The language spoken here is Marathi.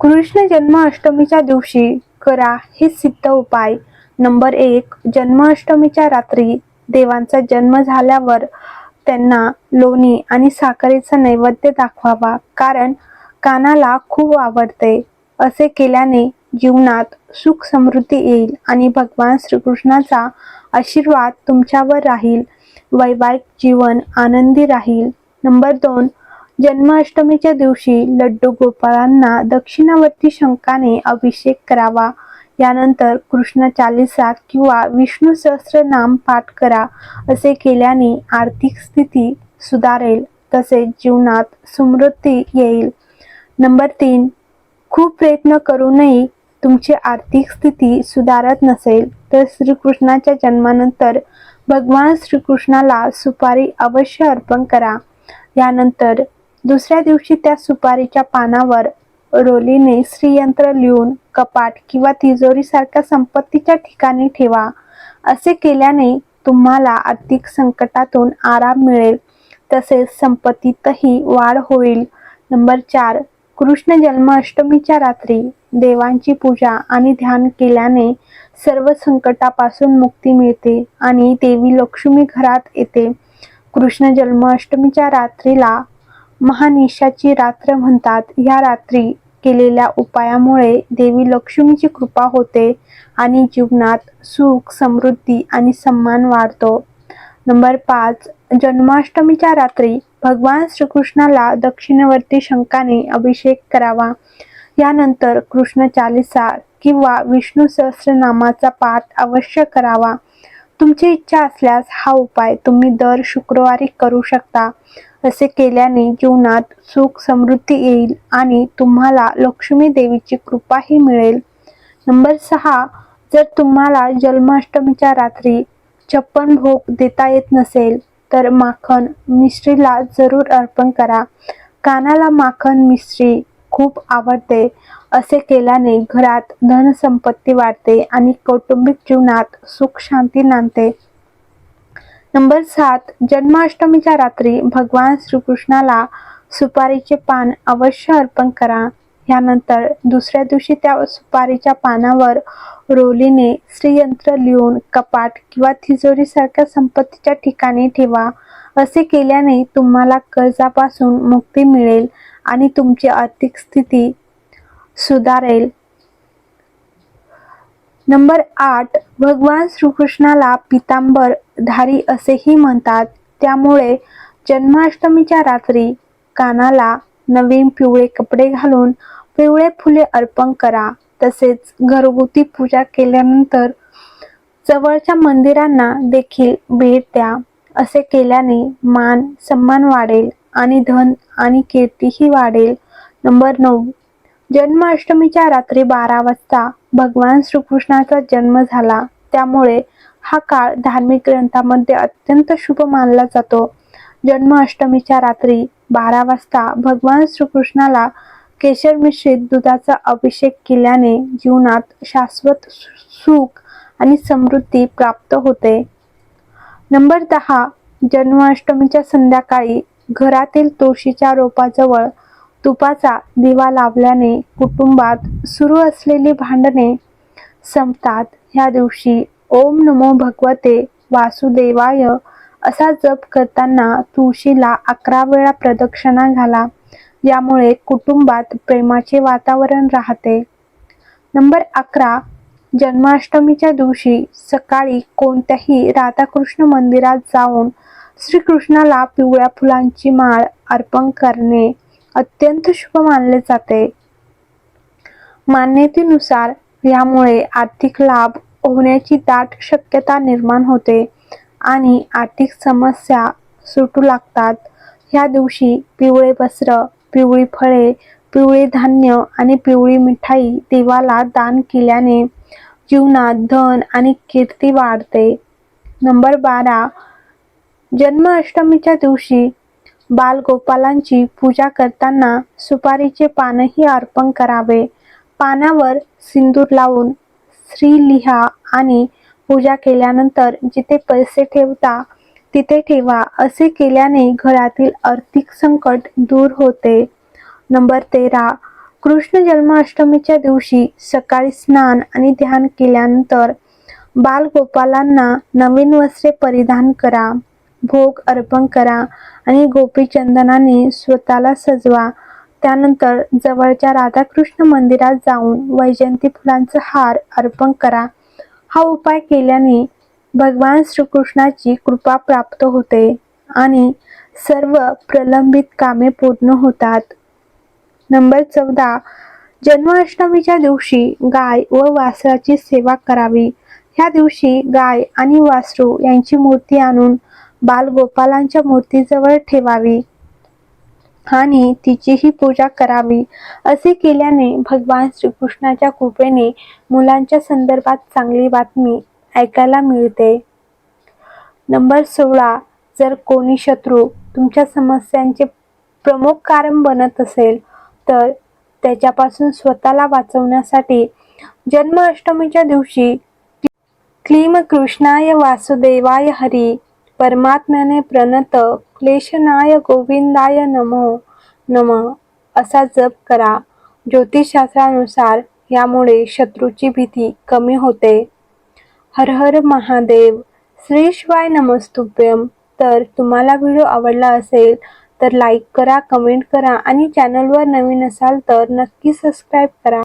कृष्ण जन्माष्टमीच्या दिवशी करा हे सिद्ध उपाय. नंबर एक जन्माष्टमीच्या रात्री देवांचा जन्म झाल्यावर त्यांना लोणी आणि साखरेचा नैवेद्य दाखवावा कारण कानाला खूप आवडते. असे केल्याने जीवनात सुख समृद्धी येईल आणि भगवान श्रीकृष्णाचा आशीर्वाद तुमच्यावर राहील. वैवाहिक जीवन आनंदी राहील. नंबर दोन जन्माष्टमीच्या दिवशी लड्डू गोपाळांना दक्षिणावर्ती शंकाने अभिषेक करावा. यानंतर कृष्ण चालिसा किंवा विष्णू सहस्त्रनाम पाठ करा असे केल्याने आर्थिक स्थिती सुधारेल तसेच जीवनात समृद्धी येईल. नंबर तीन खूप प्रयत्न करूनही तुमची आर्थिक स्थिती सुधारत नसेल तर श्रीकृष्णाच्या जन्मानंतर भगवान श्रीकृष्णाला सुपारी अवश्य अर्पण करा. यानंतर दुसऱ्या दिवशी त्या सुपारीच्या पानावर रोलीने श्रीयंत्र लिहून कपाट किंवा तिजोरीसारख्या संपत्तीच्या ठिकाणी ठेवा. असे केल्याने तुम्हाला आर्थिक संकटातून आराम मिळेल. तसेच संपत्तीतही वाढ होईल. नंबर चार कृष्ण जन्माष्टमीच्या रात्री देवांची पूजा आणि ध्यान केल्याने सर्व संकटापासून मुक्ती मिळते आणि देवी लक्ष्मी घरात येते. कृष्ण जन्माष्टमीच्या रात्रीला महानिशाची रात्र म्हणतात. या रात्री केलेल्या उपायामुळे देवी लक्ष्मीची कृपा होते आणि जीवनात सुख समृद्धी आणि सन्मान वाढतो. नंबर पाच जन्माष्टमीच्या रात्री भगवान श्रीकृष्णाला दक्षिणवर्ती शंकाने अभिषेक करावा. यानंतर कृष्ण चालिसा किंवा विष्णू सहस्रनामाचा पाठ अवश्य करावा. तुमची इच्छा असल्यास हा उपाय तुम्ही दर शुक्रवारी करू शकता. असे केल्याने जीवनात सुख समृद्धी येईल आणि तुम्हाला लक्ष्मी देवीची कृपाही मिळेल. नंबर सहा जर तुम्हाला जन्माष्टमीच्या रात्री छप्पन भोग देता येत नसेल तर माखन मिश्रीला जरूर अर्पण करा. कानाला माखन मिश्री खूप आवडते. असे केल्याने घरात धनसंपत्ती वाढते आणि कौटुंबिक जीवनात सुख शांती नांदते. नंबर सात जन्माष्टमीच्या रात्री भगवान श्रीकृष्णाला सुपारीचे पान अवश्य अर्पण करा. यानंतर दुसऱ्या दिवशी त्या सुपारीच्या पानावर रोलीने श्रीयंत्र लिहून कपाट किंवा तिजोरीसारख्या संपत्तीच्या ठिकाणी ठेवा. असे केल्याने तुम्हाला कर्जापासून मुक्ती मिळेल आणि तुमची आर्थिक स्थिती सुधारेल. नंबर आठ. भगवान श्रीकृष्णाला पितांबर धारी असेही म्हणतात. त्यामुळे जन्माष्टमीच्या रात्री कानाला नवीन पिवळे कपडे घालून पिवळे फुले अर्पण करा. तसेच घरगुती पूजा केल्यानंतर जवळच्या मंदिरांना देखील भेट द्या. असे केल्याने मान सन्मान वाढेल आणि धन आणि कीर्तीही वाढेल. नंबर नऊ. जन्माष्टमीच्या रात्री बारा वाजता भगवान श्रीकृष्णाचा जन्म झाला. त्यामुळे हा काळ धार्मिक ग्रंथामध्ये अत्यंत शुभ मानला जातो. जन्माष्टमीच्या रात्री बारा वाजता भगवान श्रीकृष्णाला केशर मिश्रित दुधाचा अभिषेक केल्याने जीवनात शाश्वत सुख आणि समृद्धी प्राप्त होते. नंबर दहा जन्माष्टमीच्या संध्याकाळी घरातील तुळशीच्या रोपाजवळ तुपाचा दिवा लावल्याने कुटुंबात सुरू असलेली भांडणे संपतात. ह्या दिवशी ओम नमो भगवते वासुदेवाय असा जप करताना तुळशीला अकरा वेळा प्रदक्षिणा घाला. यामुळे कुटुंबात प्रेमाचे वातावरण राहते. नंबर अकरा जन्माष्टमीच्या दिवशी सकाळी कोणत्याही राधाकृष्ण मंदिरात जाऊन श्रीकृष्णाला पिवळ्या फुलांची माळ अर्पण करणे अत्यंत शुभ मानले जाते. मान्यतेनुसार यामुळे आर्थिक लाभ होण्याची दाट शक्यता निर्माण होते आणि आर्थिक समस्या सुटू लागतात. ह्या दिवशी पिवळे वस्त्र पिवळी फळे पिवळे धान्य आणि पिवळी मिठाई देवाला दान केल्याने जीवनात धन आणि कीर्ती वाढते. नंबर बारा. जन्माष्टमीच्या दिवशी बालगोपालांची पूजा करताना सुपारीचे पानही अर्पण करावे. पानावर सिंदूर लावून श्री लिहा आणि पूजा केल्यानंतर जिथे पैसे ठेवता तिथे ठेवा असे केल्याने घरातील आर्थिक संकट दूर होते. नंबर तेरा. कृष्ण जन्माष्टमीच्या दिवशी सकाळी स्नान आणि ध्यान केल्यानंतर बालगोपालांना नवीन वस्त्रे परिधान करा भोग अर्पण करा आणि गोपीचंदनाने स्वतःला सजवा. त्यानंतर जवळच्या राधाकृष्ण मंदिरात जाऊन वैजयंती फुलांचा हार अर्पण करा. हा उपाय केल्याने भगवान श्रीकृष्णाची कृपा प्राप्त होते आणि सर्व प्रलंबित कामे पूर्ण होतात. नंबर चौदा. जन्माष्टमीच्या दिवशी गाय व वासराची सेवा करावी. ह्या दिवशी गाय आणि वासरू यांची मूर्ती आणून बालगोपालांच्या मूर्तीजवळ ठेवावी आणि तिचीही पूजा करावी असे केल्याने भगवान श्रीकृष्णाच्या कृपेने मुलांच्या संदर्भात चांगली बातमी ऐकायला मिळते. नंबर सोळा. जर कोणी शत्रू तुमच्या समस्यांचे प्रमुख कारण बनत असेल तर त्याच्यापासून स्वतःला वाचवण्यासाठी जन्माष्टमीच्या दिवशी क्लीम कृष्णाय वासुदेवाय हरी परमात्म्याने प्रणत क्लेशनाय गोविंदाय नमो नम असा जप करा. ज्योतिषशास्त्रानुसार यामुळे शत्रूची भीती कमी होते. हर हर महादेव. श्री शिवाय नमस्तुभ्यम तर तुम्हाला व्हिडिओ आवडला असेल तर लाईक करा कमेंट करा आणि चॅनलवर नवीन असाल तर नक्की सबस्क्राईब करा.